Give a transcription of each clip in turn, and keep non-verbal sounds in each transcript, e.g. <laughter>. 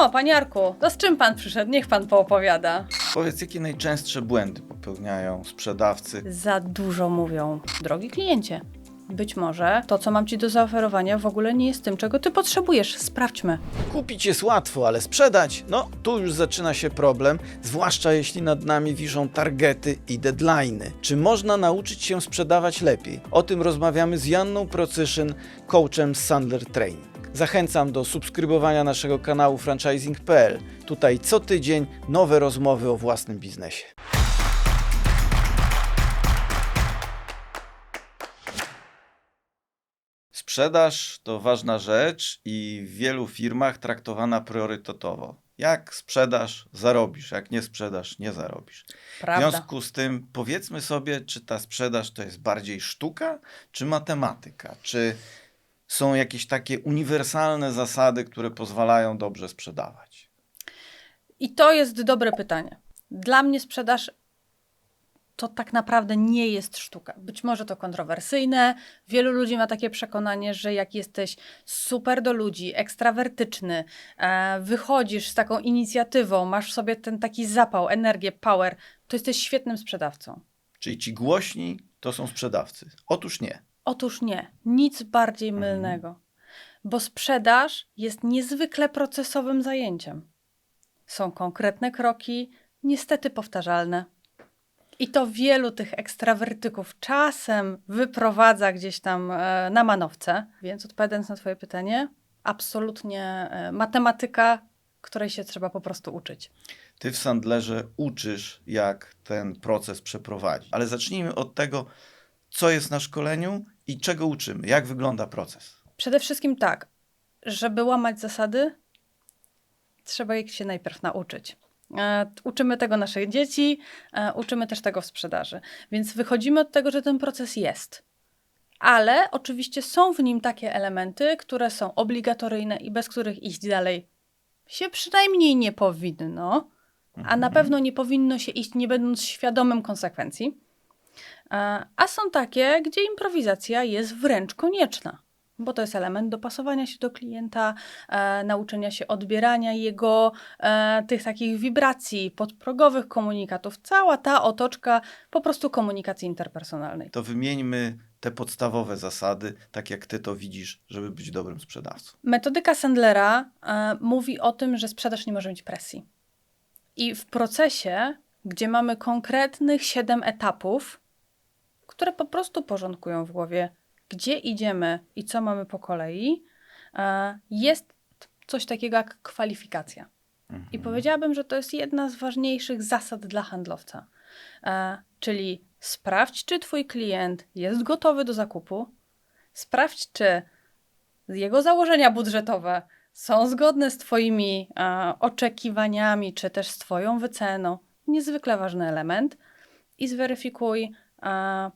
No, paniarku, to z czym pan przyszedł? Niech pan poopowiada. Powiedz, jakie najczęstsze błędy popełniają sprzedawcy? Za dużo mówią. Drogi kliencie, być może to, co mam ci do zaoferowania, w ogóle nie jest tym, czego ty potrzebujesz. Sprawdźmy. Kupić jest łatwo, ale sprzedać? No, tu już zaczyna się problem, zwłaszcza jeśli nad nami wiszą targety i deadlines. Czy można nauczyć się sprzedawać lepiej? O tym rozmawiamy z Janną Procyszyn, coachem z Sandler Training. Zachęcam do subskrybowania naszego kanału franchising.pl. Tutaj co tydzień nowe rozmowy o własnym biznesie. Sprzedaż to ważna rzecz i w wielu firmach traktowana priorytetowo. Jak sprzedasz, zarobisz, jak nie sprzedasz, nie zarobisz. W Prawda. związku z tym powiedzmy sobie, czy ta sprzedaż to jest bardziej sztuka, czy matematyka? Czy są jakieś takie uniwersalne zasady, które pozwalają dobrze sprzedawać? I to jest dobre pytanie. Dla mnie sprzedaż to tak naprawdę nie jest sztuka. Być może to kontrowersyjne. Wielu ludzi ma takie przekonanie, że jak jesteś super do ludzi, ekstrawertyczny, e, wychodzisz z taką inicjatywą, masz w sobie ten taki zapał, energię, power, to jesteś świetnym sprzedawcą. Czyli ci głośni to są sprzedawcy? Otóż nie. Otóż nie, nic bardziej mylnego, bo sprzedaż jest niezwykle procesowym zajęciem. Są konkretne kroki, niestety powtarzalne. I to wielu tych ekstrawertyków czasem wyprowadza gdzieś tam e, na manowce. Więc odpowiadając na Twoje pytanie, absolutnie e, matematyka, której się trzeba po prostu uczyć. Ty w Sandlerze uczysz, jak ten proces przeprowadzić. Ale zacznijmy od tego, co jest na szkoleniu i czego uczymy, jak wygląda proces. Przede wszystkim tak, żeby łamać zasady, trzeba ich się najpierw nauczyć. E, Uczymy tego naszych dzieci, e, uczymy też tego w sprzedaży. Więc wychodzimy od tego, że ten proces jest. Ale oczywiście są w nim takie elementy, które są obligatoryjne i bez których iść dalej się przynajmniej nie powinno, a na pewno nie powinno się iść nie będąc świadomym konsekwencji. E, A są takie, gdzie improwizacja jest wręcz konieczna, bo to jest element dopasowania się do klienta, e, nauczenia się odbierania jego e, tych takich wibracji, podprogowych komunikatów, cała ta otoczka po prostu komunikacji interpersonalnej. To wymieńmy te podstawowe zasady, tak jak ty to widzisz, żeby być dobrym sprzedawcą. Metodyka Sandlera e, mówi o tym, że sprzedaż nie może mieć presji. I w procesie, gdzie mamy konkretnych siedem etapów, które po prostu porządkują w głowie, gdzie idziemy i co mamy po kolei, e, jest coś takiego jak kwalifikacja. I powiedziałabym, że to jest jedna z ważniejszych zasad dla handlowca. E, czyli sprawdź, czy Twój klient jest gotowy do zakupu, sprawdź, czy jego założenia budżetowe są zgodne z Twoimi e, oczekiwaniami, czy też z Twoją wyceną. Niezwykle ważny element. I zweryfikuj e,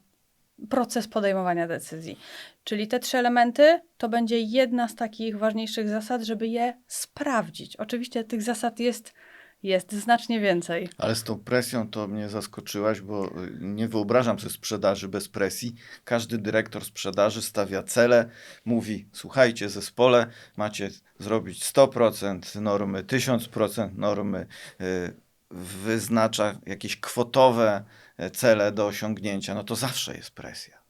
proces podejmowania decyzji. Czyli te trzy elementy to będzie jedna z takich ważniejszych zasad, żeby je sprawdzić. Oczywiście tych zasad jest, jest znacznie więcej. Ale z tą presją to mnie zaskoczyłaś, bo y, nie wyobrażam sobie sprzedaży bez presji. Każdy dyrektor sprzedaży stawia cele, mówi: Słuchajcie, zespole, macie zrobić 100% normy, 1000% normy, y, wyznacza jakieś kwotowe cele do osiągnięcia. No to zawsze jest presja.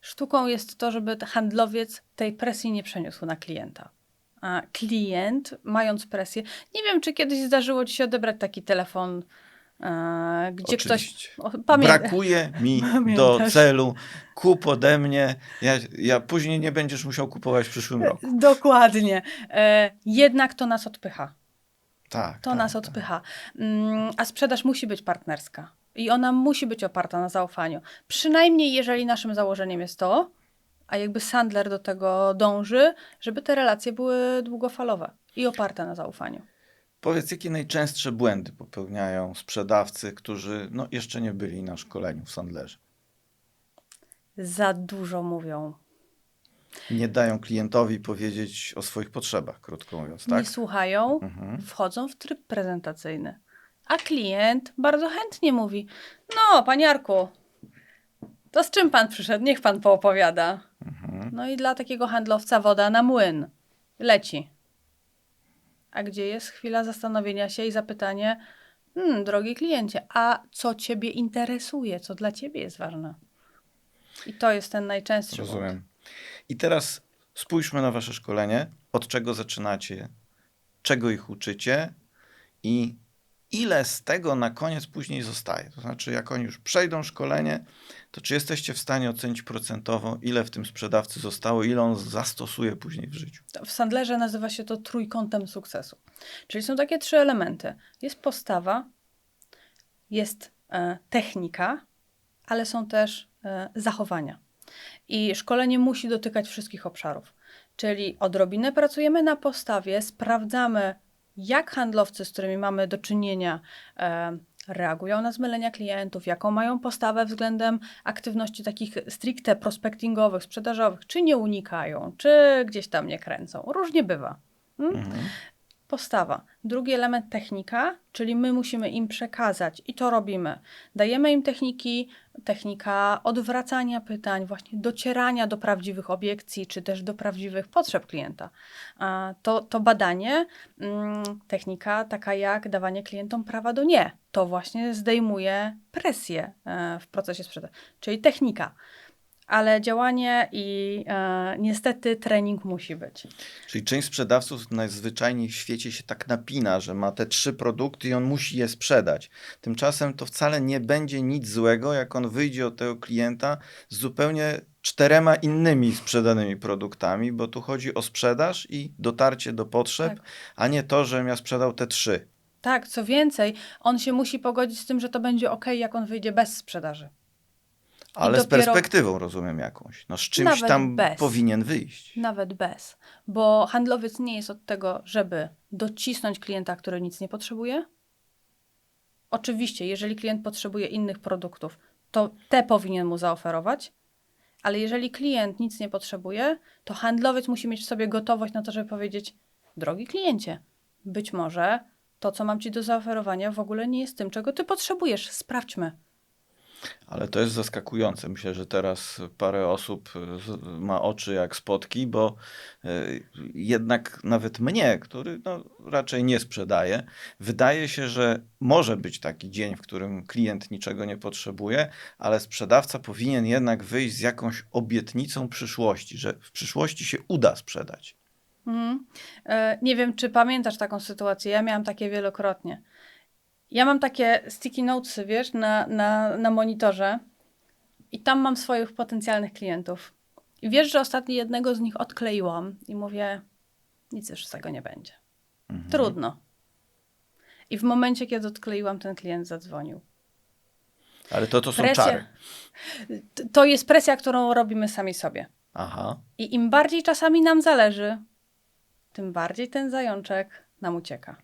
Sztuką jest to, żeby handlowiec tej presji nie przeniósł na klienta. A klient, mając presję, nie wiem, czy kiedyś zdarzyło ci się odebrać taki telefon, e, gdzie Oczywiście. ktoś. O, pamiętam. Brakuje mi <laughs> do celu, kup ode mnie. Ja, ja później nie będziesz musiał kupować w przyszłym roku. Dokładnie. E, jednak to nas odpycha. Tak. To tak, nas tak. odpycha. Mm, a sprzedaż musi być partnerska. I ona musi być oparta na zaufaniu. Przynajmniej jeżeli naszym założeniem jest to, a jakby Sandler do tego dąży, żeby te relacje były długofalowe i oparte na zaufaniu. Powiedz, jakie najczęstsze błędy popełniają sprzedawcy, którzy no, jeszcze nie byli na szkoleniu w Sandlerze? Za dużo mówią. Nie dają klientowi powiedzieć o swoich potrzebach, krótko mówiąc, tak? Nie słuchają, Mhm. wchodzą w tryb prezentacyjny. A klient bardzo chętnie mówi: No, paniarku, to z czym pan przyszedł? Niech pan poopowiada. Mhm. No i dla takiego handlowca woda na młyn leci. a gdzie jest chwila zastanowienia się i zapytanie, hmm, drogi kliencie, a co ciebie interesuje, co dla ciebie jest ważne? I to jest ten najczęstszy błąd. Rozumiem. I teraz spójrzmy na wasze szkolenie. Od czego zaczynacie? Czego ich uczycie? I ile z tego na koniec później zostaje? To znaczy, jak oni już przejdą szkolenie, to czy jesteście w stanie ocenić procentowo, ile w tym sprzedawcy zostało, ile on zastosuje później w życiu? W Sandlerze nazywa się to trójkątem sukcesu. Czyli są takie trzy elementy. Jest postawa, jest e, technika, ale są też e, zachowania. I szkolenie musi dotykać wszystkich obszarów. Czyli odrobinę pracujemy na postawie, sprawdzamy, jak handlowcy, z którymi mamy do czynienia, e, reagują na zmylenia klientów, jaką mają postawę względem aktywności takich stricte prospectingowych, sprzedażowych, czy nie unikają, czy gdzieś tam nie kręcą. Różnie bywa. Mm? Mhm. Postawa. Drugi element technika, czyli my musimy im przekazać i to robimy. Dajemy im techniki, technika odwracania pytań, właśnie docierania do prawdziwych obiekcji, czy też do prawdziwych potrzeb klienta. To, to badanie, mm, technika taka jak dawanie klientom prawa do nie, to właśnie zdejmuje presję e, w procesie sprzedaży, czyli technika. Ale działanie i e, niestety trening musi być. Czyli część sprzedawców najzwyczajniej w świecie się tak napina, że ma te trzy produkty i on musi je sprzedać. Tymczasem to wcale nie będzie nic złego, jak on wyjdzie od tego klienta z zupełnie czterema innymi sprzedanymi produktami, bo tu chodzi o sprzedaż i dotarcie do potrzeb, Tak. a nie to, żebym ja sprzedał te trzy. Tak, co więcej, on się musi pogodzić z tym, że to będzie ok, jak on wyjdzie bez sprzedaży. Ale z dopiero- perspektywą rozumiem jakąś. No z czymś Nawet tam bez. powinien wyjść. Nawet bez. Bo handlowiec nie jest od tego, żeby docisnąć klienta, który nic nie potrzebuje. Oczywiście, jeżeli klient potrzebuje innych produktów, to te powinien mu zaoferować. Ale jeżeli klient nic nie potrzebuje, to handlowiec musi mieć w sobie gotowość na to, żeby powiedzieć: Drogi kliencie, być może to, co mam ci do zaoferowania, w ogóle nie jest tym, czego ty potrzebujesz. Sprawdźmy. Ale to jest zaskakujące. Myślę, że teraz parę osób z- ma oczy jak spotki, bo y, jednak nawet mnie, który no, raczej nie sprzedaje, wydaje się, że może być taki dzień, w którym klient niczego nie potrzebuje, ale sprzedawca powinien jednak wyjść z jakąś obietnicą przyszłości, że w przyszłości się uda sprzedać. Mhm. E, Nie wiem, czy pamiętasz taką sytuację. Ja miałam takie wielokrotnie. Ja mam takie sticky notesy, wiesz, na, na, na monitorze i tam mam swoich potencjalnych klientów. I wiesz, że ostatnio jednego z nich odkleiłam i mówię, nic już z tego nie będzie. Mhm. Trudno. I w momencie, kiedy odkleiłam, ten klient zadzwonił. Ale to to są Presja. czary. To jest presja, którą robimy sami sobie. Aha. I im bardziej czasami nam zależy, tym bardziej ten zajączek nam ucieka.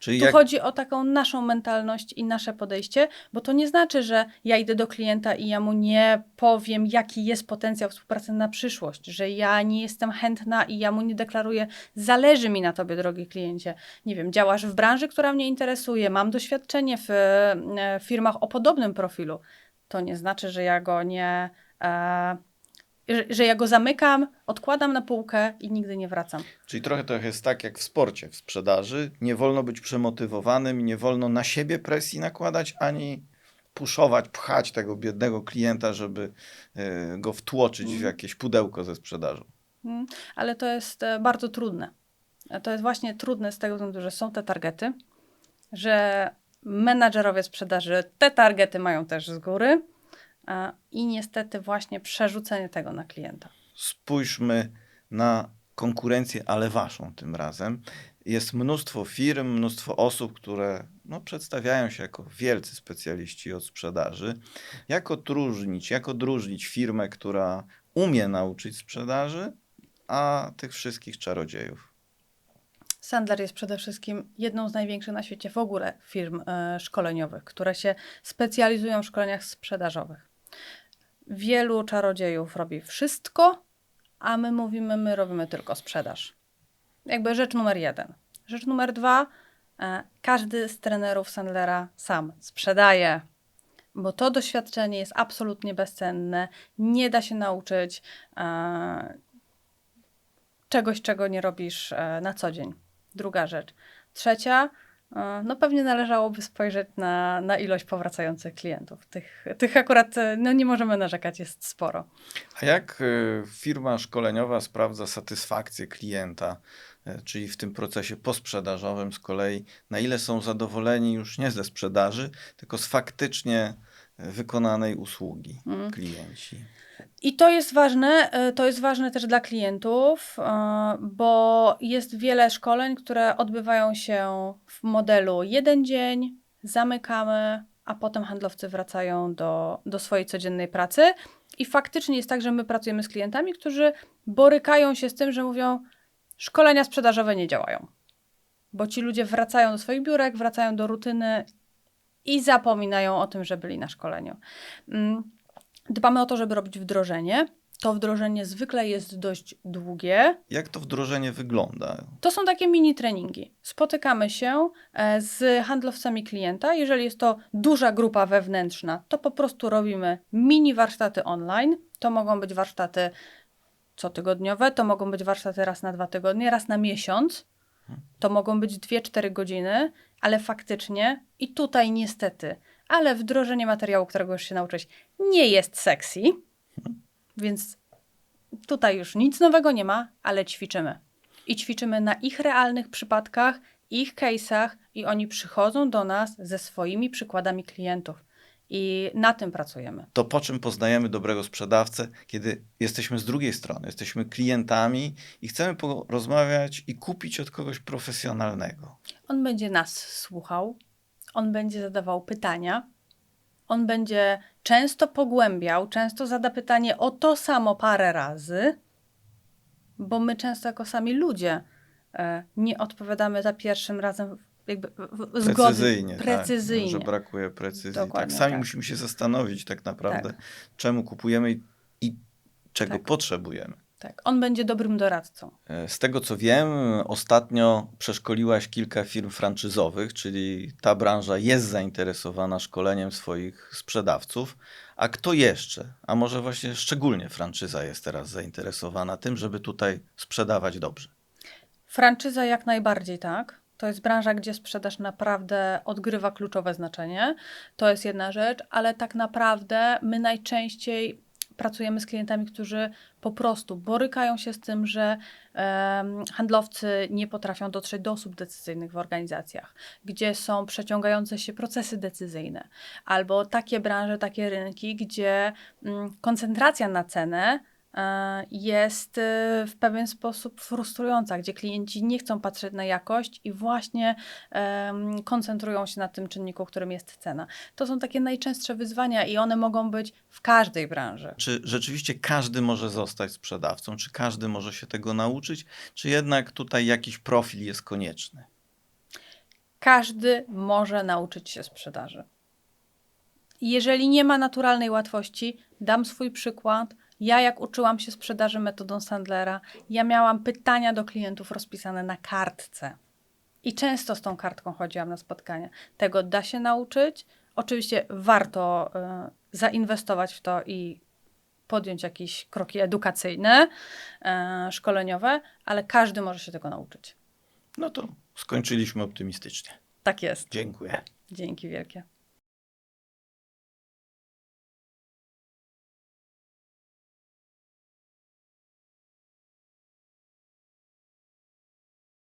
Czyli Tu jak, chodzi o taką naszą mentalność i nasze podejście, bo to nie znaczy, że ja idę do klienta i ja mu nie powiem, jaki jest potencjał współpracy na przyszłość, że ja nie jestem chętna i ja mu nie deklaruję, zależy mi na tobie, drogi kliencie. Nie wiem, działasz w branży, która mnie interesuje, mam doświadczenie w e, firmach o podobnym profilu. To nie znaczy, że ja go nie. E, że, że ja go zamykam, odkładam na półkę i nigdy nie wracam. Czyli trochę to jest tak jak w sporcie, w sprzedaży. Nie wolno być przemotywowanym, nie wolno na siebie presji nakładać, ani puszować, pchać tego biednego klienta, żeby e, go wtłoczyć w jakieś pudełko ze sprzedażą. Mm, Ale to jest e, bardzo trudne. E, To jest właśnie trudne z tego względu, że są te targety, że menadżerowie sprzedaży te targety mają też z góry i niestety właśnie przerzucenie tego na klienta. Spójrzmy na konkurencję, ale waszą tym razem. Jest mnóstwo firm, mnóstwo osób, które no, przedstawiają się jako wielcy specjaliści od sprzedaży. Jak odróżnić, jak odróżnić firmę, która umie nauczyć sprzedaży, a tych wszystkich czarodziejów? Sandler jest przede wszystkim jedną z największych na świecie w ogóle firm e, szkoleniowych, które się specjalizują w szkoleniach sprzedażowych. Wielu czarodziejów robi wszystko, a my mówimy, my robimy tylko sprzedaż. Jakby rzecz numer jeden. Rzecz numer dwa, e, każdy z trenerów Sandlera sam sprzedaje, bo to doświadczenie jest absolutnie bezcenne, nie da się nauczyć e, czegoś, czego nie robisz e, na co dzień. Druga rzecz. Trzecia, no pewnie należałoby spojrzeć na, na ilość powracających klientów. Tych, tych akurat e, no nie możemy narzekać, jest sporo. A jak y, firma szkoleniowa sprawdza satysfakcję klienta, czyli w tym procesie posprzedażowym z kolei, na ile są zadowoleni już nie ze sprzedaży, tylko z faktycznie wykonanej usługi Mm. klienci? I to jest ważne, e, to jest ważne też dla klientów, e, bo jest wiele szkoleń, które odbywają się w modelu jeden dzień, zamykamy, a potem handlowcy wracają do, do swojej codziennej pracy. I faktycznie jest tak, że my pracujemy z klientami, którzy borykają się z tym, że mówią, szkolenia sprzedażowe nie działają. Bo ci ludzie wracają do swoich biurek, wracają do rutyny i zapominają o tym, że byli na szkoleniu. Dbamy o to, żeby robić wdrożenie. To wdrożenie zwykle jest dość długie. Jak to wdrożenie wygląda? To są takie mini treningi. Spotykamy się e, z handlowcami klienta. Jeżeli jest to duża grupa wewnętrzna, to po prostu robimy mini warsztaty online. To mogą być warsztaty cotygodniowe, to mogą być warsztaty raz na dwa tygodnie, raz na miesiąc. To mogą być 2-4 godziny, ale faktycznie i tutaj niestety, ale wdrożenie materiału, którego już się nauczyć, nie jest sexy. Więc tutaj już nic nowego nie ma, ale ćwiczymy. I ćwiczymy na ich realnych przypadkach, ich case'ach i oni przychodzą do nas ze swoimi przykładami klientów. I na tym pracujemy. To po czym poznajemy dobrego sprzedawcę, kiedy jesteśmy z drugiej strony, jesteśmy klientami i chcemy porozmawiać i kupić od kogoś profesjonalnego. On będzie nas słuchał, on będzie zadawał pytania, on będzie często pogłębiał, często zada pytanie o to samo parę razy, bo my często jako sami ludzie e, nie odpowiadamy za pierwszym razem jakby zgodnie, Precyzyjnie. precyzyjnie. Tak, że brakuje precyzji. Dokładnie tak, sami tak. musimy się zastanowić tak naprawdę, Tak. czemu kupujemy i, i czego Tak. potrzebujemy. Tak, on będzie dobrym doradcą. E, Z tego co wiem, ostatnio przeszkoliłaś kilka firm franczyzowych, czyli ta branża jest zainteresowana szkoleniem swoich sprzedawców. A kto jeszcze? A może właśnie szczególnie franczyza jest teraz zainteresowana tym, żeby tutaj sprzedawać dobrze? Franczyza jak najbardziej tak. To jest branża, gdzie sprzedaż naprawdę odgrywa kluczowe znaczenie. To jest jedna rzecz, ale tak naprawdę my najczęściej pracujemy z klientami, którzy po prostu borykają się z tym, że handlowcy nie potrafią dotrzeć do osób decyzyjnych w organizacjach, gdzie są przeciągające się procesy decyzyjne, albo takie branże, takie rynki, gdzie mm, koncentracja na cenę jest e, w pewien sposób frustrująca, gdzie klienci nie chcą patrzeć na jakość i właśnie em, koncentrują się na tym czynniku, którym jest cena. To są takie najczęstsze wyzwania i one mogą być w każdej branży. Czy rzeczywiście każdy może zostać sprzedawcą? Czy każdy może się tego nauczyć? Czy jednak tutaj jakiś profil jest konieczny? Każdy może nauczyć się sprzedaży. Jeżeli nie ma naturalnej łatwości, dam swój przykład. Ja, jak uczyłam się sprzedaży metodą Sandlera, ja miałam pytania do klientów rozpisane na kartce. I często z tą kartką chodziłam na spotkania. Tego da się nauczyć. Oczywiście warto y, zainwestować w to i podjąć jakieś kroki edukacyjne, y, szkoleniowe, ale każdy może się tego nauczyć. No to skończyliśmy optymistycznie. Tak jest. Dziękuję. Dzięki wielkie.